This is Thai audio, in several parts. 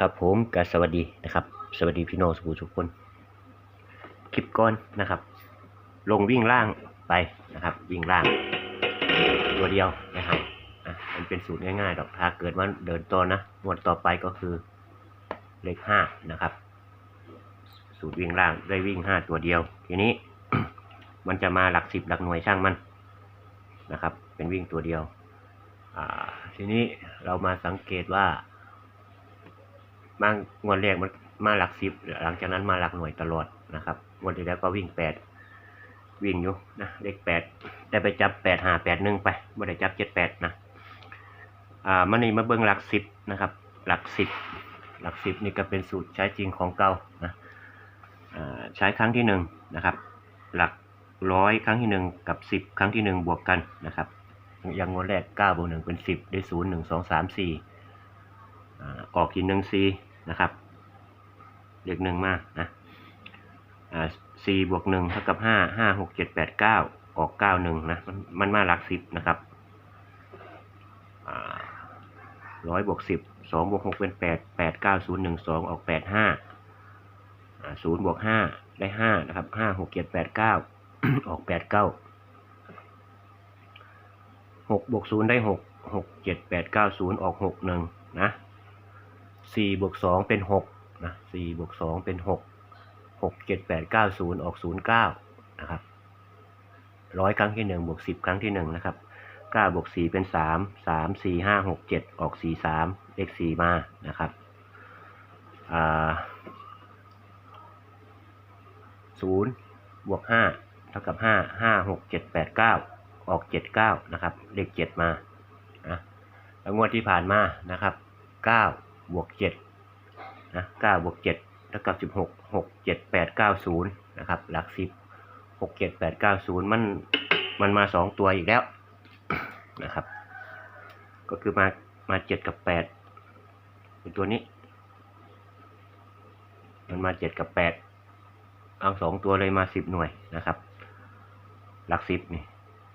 ครับผมก็สวัสดีนะครับ สวัสดีพี่น้องสุขุทุกคน คลิปก่อนนะครับ ลงวิ่งล่างไปนะครับ วิ่งล่าง ตัวเดียวนะครับอะมันเป็นสูตรง่ายๆดอกถ้าเกิดว่าเดินต่อนะงวดต่อไปก็คือเลขห้านะครับ สูตรวิ่งล่างได้วิ่งห้าตัวเดียว ทีนี้ มันจะมาหลักสิบหลักหน่วยช่างมันนะครับ เป็นวิ่งตัวเดียว อ่า ทีนี้เรามาสังเกตว่า มางงวดแรกมันมาหลักสิบหลังจากนั้นมาหลักหน่วยตลอดนะครับงวดที่แล้วก็วิ่งแปดวิ่งอยู่นะเลขแปดได้ไปจับแปดหาแปดหนึ่งไปไม่ได้จับเจ็ดแปดนะอ่ามันนี่มาเบิ้งหลักสิบนะครับ หลักสิบหลักสิบนี่ก็เป็นสูตรใช้จริงของเก่านะอ่าใช้ครั้งที่หนึ่งนะครับ หลักร้อยครั้งที่หนึ่งกับสิบครั้งที่หนึ่งบวกกันนะครับอย่างงวดแรกเก้าบวกหนึ่งเป็นสิบได้ศูนย์หนึ่งสองสามสี่อ่าออกทีหนึ่งซี นะครับ เลขหนึ่งมากนะสี่บวกหนึ่งเท่ากับห้าห้าหกเจ็ดแปดเก้าออกเก้าหนึ่งนะมันมันมาหลักสิบนะครับร้อยบวกสิบสองบวกหกเป็นแปดแปดเก้าศูนย์หนึ่งสองออกแปดห้าศูนย์บวกห้าได้ห้านะครับห้าหกเจ็ดแปดเก้าออกแปดเก้าหกบวกศูนย์ได้หกหกเจ็ดแปดเก้าศูนย์ออกหกหนึ่งนะ สี่บวกสองเป็นหกนะสี่บวกสองเป็นหกหกเจ็ดแปดเก้าศูนย์ออกศูนย์เก้านะครับร้อยครั้งที่หนึ่งบวกสิบครั้งที่หนึ่งนะครับเก้าบวกสี่เป็นสามสามสี่ห้าหกเจ็ดออกสี่สามเลขสี่มานะครับศูนย์บวกห้าเท่ากับห้าห้าหกเจ็ดแปดเก้าออกเจ็ดเก้านะครับเลขเจ็ดมานะแล้วงวดที่ผ่านมานะครับเก้า บวกเจ็ดนะเก้าบวกเจ็ดเท่ากับสิบหกหกเจ็ดแปดเก้าศูนย์นะครับหลักสิบหกเจ็ดแปดเก้าศูนย์มันมันมาสองตัวอีกแล้วนะครับ ก็คือมามาเจ็ดกับแปดเป็นตัวนี้ มันมาเจ็ดกับแปดเอาสองตัวเลยมาสิบหน่วยนะครับ หลักสิบนี่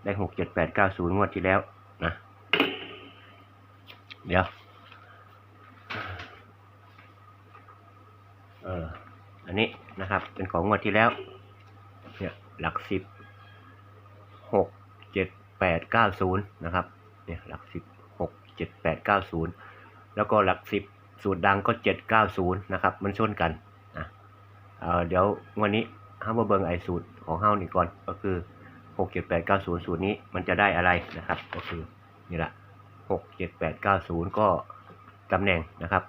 ได้หกเจ็ดแปดเก้าศูนย์งวดที่แล้วนะ เดี๋ยว เอออันนี้นะครับ เป็นของงวดที่แล้ว เนี่ยหลักสิบหกเจ็ดแปดเก้าศูนย์นะครับ เนี่ยหลักสิบหกเจ็ดแปดเก้าศูนย์แล้วก็หลักสิบสูตรดังก็เจ็ดเก้าศูนย์นะครับ มันชนกันนะเเดี๋ยววันนี้ห้ามาเบิงไอสูตรของเฮานี่ก่อนก็คือหกเจ็ดแปดเก้าศูนย์สูตรนี้มันจะได้อะไรนะครับ ก็คือนี่แหละหกเจ็ดแปดเก้าศูนย์ก็ตำแหน่งนะครับ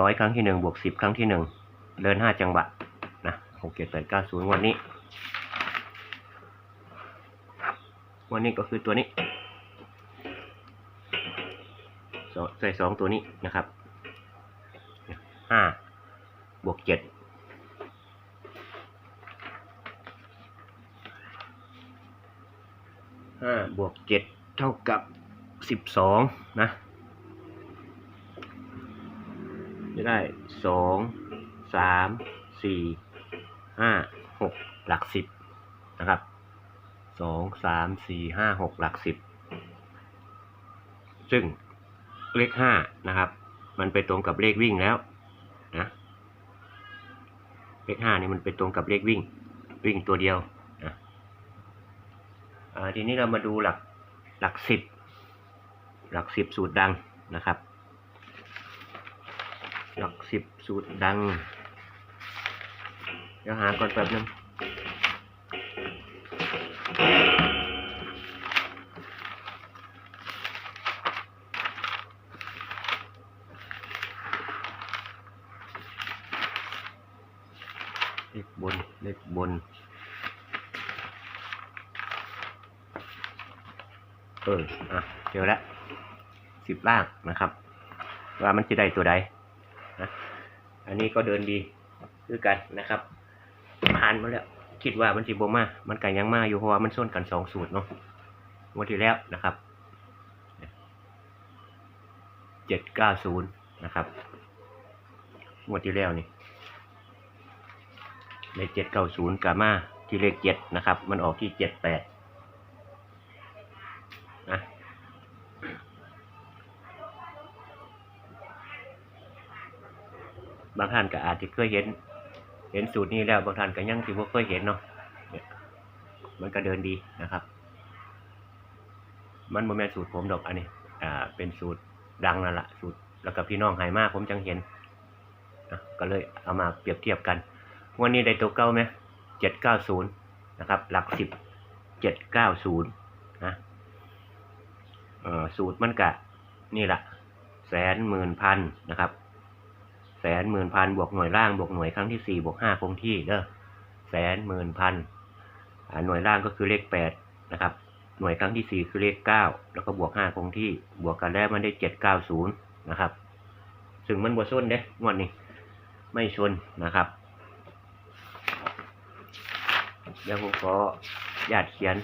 ร้อยครั้งที่หนึ่งบวกสิบครั้งที่หนึ่งเดินห้าจังหวะนะหกเจ็ดแปดเก้าศูนย์วันนี้ วันนี้ก็คือตัวนี้ใส่สองตัวนี้นะครับห้าบวกเจ็ดห้าบวกเจ็ดเท่ากับสิบสองนะ จะได้สองสามสี่ห้าหกหลักสิบนะครับสองสามสี่ห้าหกหลักสิบซึ่งเลขห้านะครับ มันไปตรงกับเลขวิ่งแล้วนะเลขห้านี่มันไปตรงกับเลขวิ่ง วิ่งตัวเดียวนะทีนี้เรามาดูหลักหลักสิบหลักสิบสูตรดังนะครับ หลักสิบสูตรดัง เดี๋ยวหาก่อนแป๊บนึงเลขบน เลขบน เออ อะ เจอแล้วสิบล่างนะครับ ว่ามันจะได้ตัวใด อันนี้ก็เดินดีด้วยกันนะครับ ผ่านมาแล้ว คิดว่ามันสิบมา มันกันยังมาอยู่เพราะว่ามันส้นกันสองสูตรเนาะวันที่แล้วนะครับเจ็ดเก้าศูนย์นะครับงวดที่แล้วนี่ในเจ็ดเก้าศูนย์กามาที่เลขเจ็ดนะครับ มันออกที่เจ็ดแปดนะ บางท่านก็อาจจะเคยเห็น เห็นสูตรนี้แล้วบางท่านก็ยังที่ว่าเคยเห็นเนาะมันก็เดินดีนะครับ มันโมแมนสูตรผมดอกอันนี้อ่าเป็นสูตรดังนั่นแหละสูตรแล้วก็พี่น้องหายมากผมจังเห็นนะก็เลยเอามาเปรียบเทียบกันวันนี้ได้ตัวเก้าไหมเจ็ดเก้าศูนย์นะครับ หลักสิบเจ็ดเก้าศูนย์นะสูตรมันกะนี่แหละแสนหมื่นพันนะครับ นหมื่นพันบวกหน่วยล่างบวกหน่วยครั้งที่สี่บวกห้าคงที่เด้อแสนหมื่นพันหน่วยล่างก็คือเลขแปดนะครับ หน่วยครั้งที่สี่คือเลขเก้าแล้วก็บวกห้าคงที่บวกกันแล้วมันได้เจ็ดเก้าศูนย์นะครับ ซึ่งมันบวชนเด้งวดนี้ ไม่ชนนะครับเดี๋ยวผมขอญาติเขียน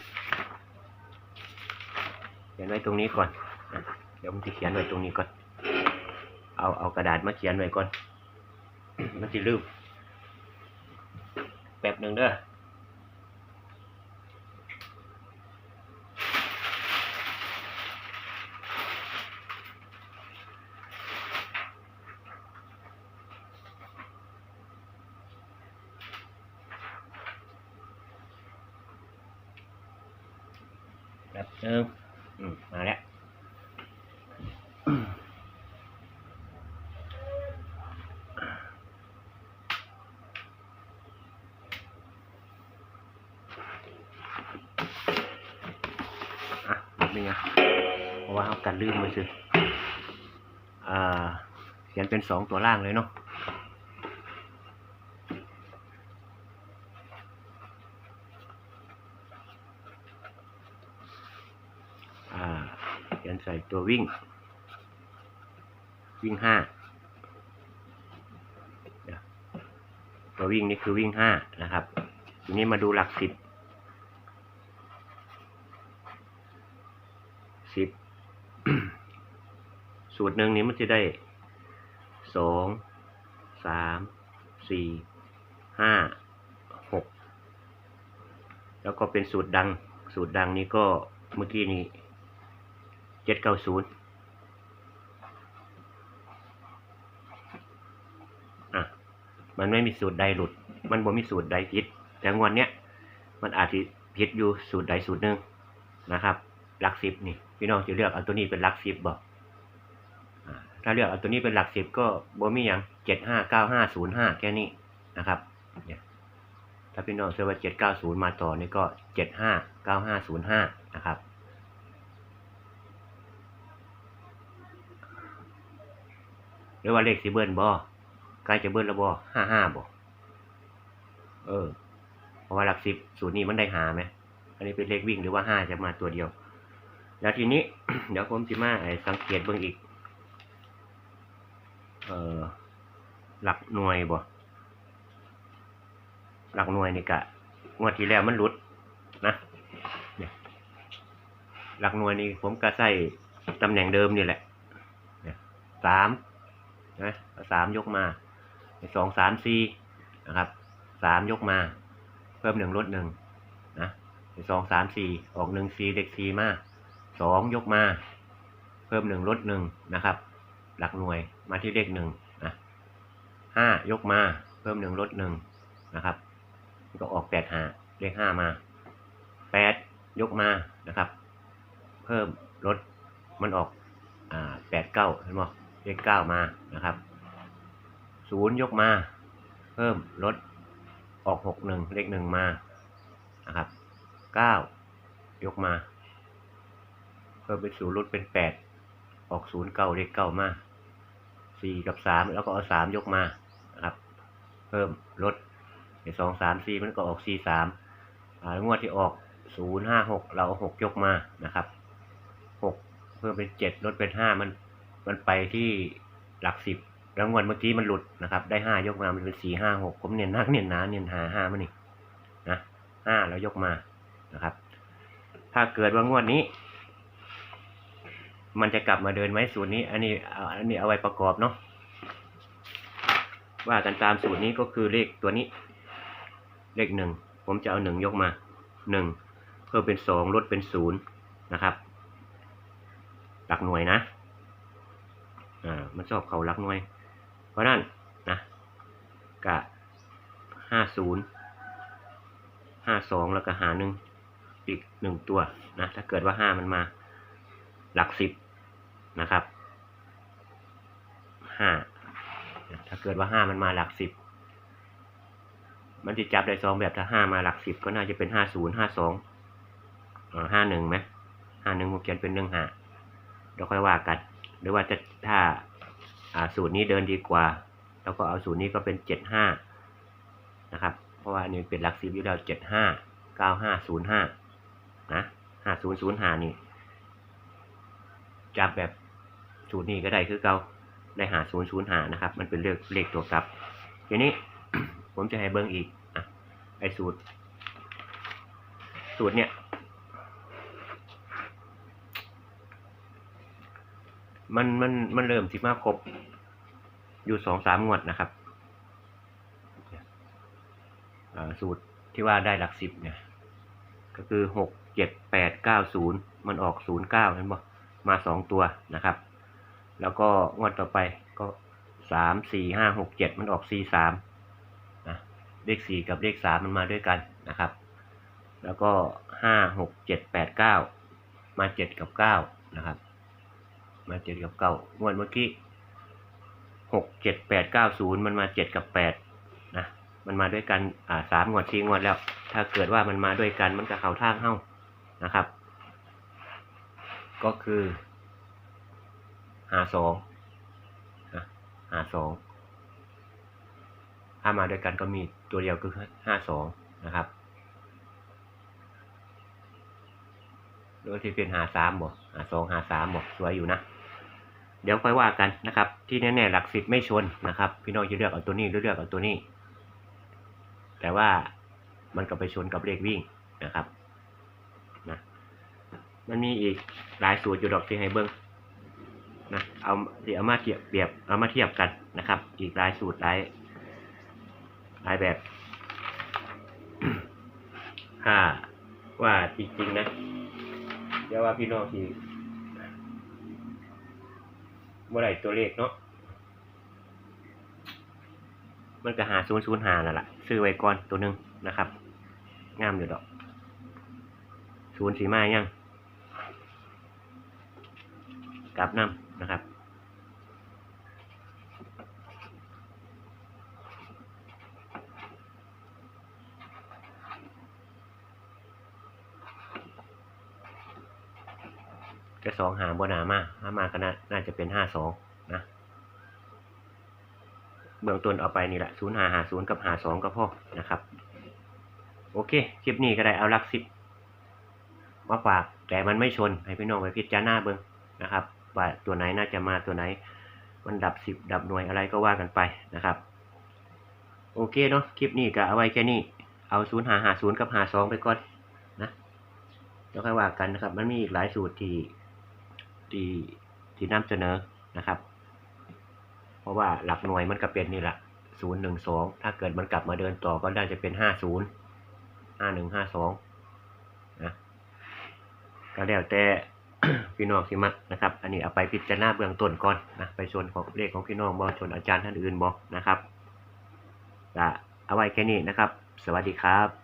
เขียนไว้ตรงนี้ก่อน เดี๋ยวผมจะเขียนไว้ตรงนี้ก่อน เอาเอากระดาษมาเขียนไว้ก่อน มันจะลืมแป๊บหนึ่งเด้อแบบหนึ่งอืม มาแล้ว อะแบบ นี้นะเพราะว่าเขากันลื่นมาสิอ่าเขียนเป็นสองตัวล่างเลยเนาะอ่าเขียนใส่ตัววิ่ง วิ่งห้าตัววิ่งนี่คือวิ่งห้านะครับ ทีนี้มาดูหลักสิบ สิบสูตรหนึ่งนี้มันจะได้สองสามสี่ห้าหกแล้วก็เป็นสูตรดัง สูตรดังนี้ก็เมื่อกี้นี้เจ็ดเก้าศูนย์อะ มันไม่มีสูตรใดหลุด มันบ่มีสูตรใดผิด แต่วันเนี้ยมันอาจจะผิดอยู่สูตรใดสูตรหนึ่งนะครับ ลักสิบนี่พี่น้องจะเลือกเอาตัวนี้เป็นลักสิบบอกถ้าเลือกเอาตัวนี้เป็นหลักสิบก็บ่มีอย่างเจ็ดห้าเก้าห้าศูนย์ห้าแค่นี้นะครับเนี่ยถ้าพี่น้องเชื่อว่าเจ็ดเก้าศูนย์มาต่อนี่ก็เจ็ดห้าเก้าห้าศูนย์ห้านะครับ หรือว่าเลขสิเบิ้ลบ่ใกล้จะเบิ้ลแล้วบ่ห้าห้าบ่เออ เพราะว่าหลักสิบสูตรนี้มันได้หาไหม อันนี้เป็นเลขวิ่งหรือว่าห้าจะมาตัวเดียว แล้วทีนี้ เดี๋ยวผมสิมาสังเกตเบิ่งอีก เอ่อ หลักหน่วยบ่ หลักหน่วยนี่กะงวดที่แล้วมันหลุดนะเนี่ยหลักหน่วยนี่ผมก็ใส่ตำแหน่งเดิมนี่แหละเนี่ยสามนะสามยกมาสองสามสี่นะครับสามยกมา เพิ่มหนึ่งลดหนึ่งนะสองสามสี่ออกหนึ่งสี่เด็กสี่มาก สองยกมา เพิ่มหนึ่งลดหนึ่งนะครับ หลักหน่วยมาที่เลขหนึ่งนะห้ายกมา เพิ่มหนึ่งลดหนึ่งนะครับ ก็ออกแปดหาเลขห้ามาแปดยกมานะครับ เพิ่มลดมันออกอ่าแปดเก้าเห็นไหมเลขเก้ามานะครับศูนย์ยกมา เพิ่มลดออกหกหนึ่งเลขหนึ่งมานะครับเก้ายกมา เพิ่มเป็นศูนย์ลดเป็นแปดออกศูนย์เก้าเลขเก้ามาสี่กับสามแล้วก็เอาสามยกมานะครับ เพิ่มลดในสองสามสี่มันก็ออกสี่สามอ่างวดที่ออกศูนย์ห้าหกเราเอาหกยกมานะครับหกเพิ่มเป็นเจ็ดลดเป็นห้ามันมันไปที่หลักสิบแล้วงวดเมื่อกี้มันหลุดนะครับ ได้ห้ายกมามันเป็นสี่ห้าหกผมเนียนนักเนียนหนาเนียนหาห้ามานี่นะห้าแล้วยกมานะครับ ถ้าเกิดว่างวดนี้ มันจะกลับมาเดินไหมสูตรนี้ อันนี้อาอันนี้เอาไว้ประกอบเนาะว่ากันตามสูตรนี้ก็คือเลขตัวนี้ เลขหนึ่งผมจะเอาหนึ่งยกมาหนึ่งเพิ่มเป็นสองลดเป็นศูนย์นะครับหลักหน่วยนะอ่ามันชอบเขาหลักหน่วย เพราะนั้นนะกะห้าศูนย์ห้าสองแล้วก็หาหนึ่งอีกหนึ่งตัวนะถ้าเกิดว่าห้ามันมาหลักสิบ นะครับห้าถ้าเกิดว่าห้ามันมาหลักสิบมันจะจับได้สองแบบถ้าห้ามาหลักสิบก็น่าจะเป็นห้าศูนย์ห้าสองห้าหนึ่งไหมห้าหนึ่งผมเขียนเป็นหนึ่งห้าเดี๋ยวค่อยว่ากันหรือว่าจะถ้าสูตรนี้เดินดีกว่า แล้วก็เอาสูตรนี้ก็เป็นเจ็ดห้านะครับ เพราะว่าอันนี้เป็นหลักสิบอยู่แล้วเจ็ดห้าเก้าห้าศูนย์ห้านะห้าศูนย์ศูนย์ห้านี่จับแบบ สูตรนี้ก็ได้คือเก่าได้หาศูนย์ศูนย์หานะครับ มันเป็นเลขเลขตัวกลับ ทีนี้ผมจะให้เบิ้งอีกอะไอสูตร สูตรเนี่ย มันมันมันเริ่มที่มาครบ อยู่สองสามงวดนะครับสูตรที่ว่าได้หลักสิบเนี่ย ก็คือหกเจ็ดแปดเก้าศูนย์มันออกศูนย์เก้าเห็นบ่มาสองตัวนะครับ แล้วก็งวดต่อไปก็สามสี่ห้าหกเจ็ดมันออกสี่สามนะเลขสี่กับเลขสามมันมาด้วยกันนะครับ แล้วก็ห้าหกเจ็ดแปดเก้ามาเจ็ดกับเก้านะครับ มาเจ็ดกับเก้างวดเมื่อกี้หกเจ็ดแปดเก้าศูนย์มันมาเจ็ดกับแปดนะมันมาด้วยกันอ่าสามงวดสี่งวดแล้ว ถ้าเกิดว่ามันมาด้วยกันมันก็เข้าทางเข้านะครับ ก็คือ หาสองหาสองถ้ามาด้วยกันก็มีตัวเดียวคือห้าสองนะครับหรือว่าที่เป็นหาสามบ่หาสองหาสามบ่สวยอยู่นะ เดี๋ยวค่อยว่ากันนะครับ ที่แน่ๆหลักสิบไม่ชนนะครับ พี่น้องจะเลือกเอาตัวนี้หรือเลือกเอาตัวนี้ แต่ว่ามันก็ไปชนกับเลขวิ่งนะครับนะมันมีอีกหลายสูตรอยู่ดอกที่ให้เบิ้ง เอาเดี๋ยวเอามาเทียบเปรียบเอามาเทียบกันนะครับ อีกหลายสูตรหลายหลายแบบถ้าว่าจริงๆนะเดี๋ยวว่าพี่น้องที่เมื่อไหร่ตัวเลขเนาะมันก็หาศูนย์ศูนย์หานั่นแหละซื้อไว้ก่อนตัวหนึ่งนะครับ งามอยู่ดอกศูนย์สีไมายังกลับน้ำนะครับ จะสองหาบนามาถ้ามาก็น่านาจะเป็นห้าสองนะ เบื้องต้นเอาไปนี่แหละศูนย์หาหาศูนย์กับหาสองก็พอนะครับ โอเค คลิปนี้ก็ได้เอาลักสิบมาฝากแต่มันไม่ชนให้พี่น้องไปพิจารณาเบิ่งนะครับว่าตัวไหนน่าจะมาตัวไหน มันดับสิบดับหน่วยอะไรก็ว่ากันไปนะครับ โอเคเนาะคลิปนี้ก็เอาไว้แค่นี้ เอาศูนย์หาหาศูนย์กับหาสองไปก่อนนะแล้วค่อยว่ากันนะครับ มันมีอีกหลายสูตรที่ ที่ที่นำเสนอนะครับ เพราะว่าหลักหน่วยมันก็เป็นนี่แหละศูนย์หนึ่งสองถ้าเกิดมันกลับมาเดินต่อก็ได้จะเป็นห้าศูนย์ห้าหนึ่งห้าสองนะก็แล้วแต่พี่น้องสิมักนะครับ อันนี้เอาไปพิจารณาเบื้องต้นก่อนนะไปชนของเลขของพี่น้องบอชนอาจารย์ท่านอื่นบอนะครับจะเอาไว้แค่นี้นะครับ สวัสดีครับ